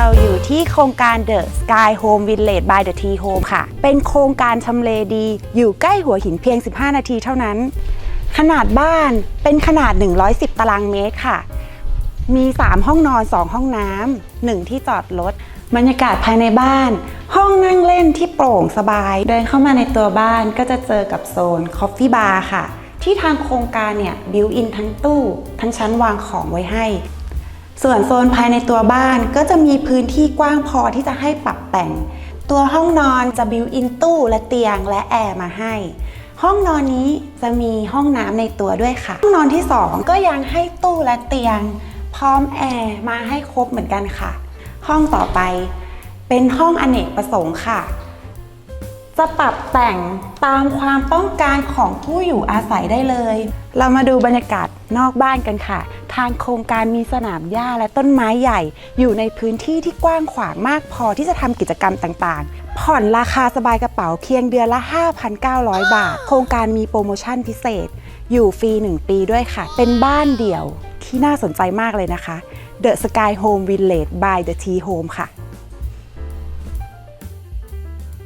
เราอยู่ที่โครงการ The Sky Home Village by the T Home ค่ะ เป็นโครงการทำเลดี อยู่ใกล้หัวหินเพียง 15 นาทีเท่านั้น ขนาดบ้านเป็นขนาด 110 ตารางเมตรค่ะ มี 3 ห้องนอน 2 ห้องน้ำหนึ่งที่จอดรถบรรยากาศภายในบ้าน ห้องนั่งเล่นที่โปร่งสบาย เดินเข้ามาในตัวบ้านก็จะเจอกับโซนคอฟฟี่บาร์ค่ะ ที่ทางโครงการเนี่ยบิวอินทั้งตู้ ทั้งชั้นวางของไว้ให้ ส่วนโซนภายในตัวบ้านก็จะมีพื้นที่กว้างพอที่จะให้ปรับแต่ง ตัวห้องนอนจะบิวอินตู้และเตียงและแอร์มาให้ ห้องนอนนี้จะมีห้องน้ำในตัวด้วยค่ะ ห้องนอนที่ 2 ก็ยังให้ตู้และเตียง พร้อมแอร์มาให้ครบเหมือนกันค่ะ ห้องต่อไปเป็นห้องอเนกประสงค์ค่ะ จะปรับแต่งตามความต้องการของผู้อยู่อาศัยได้เลย เรามาดูบรรยากาศนอกบ้านกันค่ะ ทางโครงการมีสนามหญ้าและต้นไม้ใหญ่ อยู่ในพื้นที่ที่กว้างขวางมากพอที่จะทำกิจกรรมต่างๆ ผ่อนราคาสบายกระเป๋าเพียงเดือนละ 5,900 บาท โครงการมีโปรโมชั่นพิเศษ อยู่ฟรี 1 ปีด้วยค่ะ เป็นบ้านเดี่ยวที่น่าสนใจมากเลยนะคะ The Sky Home Village by The T Home ค่ะ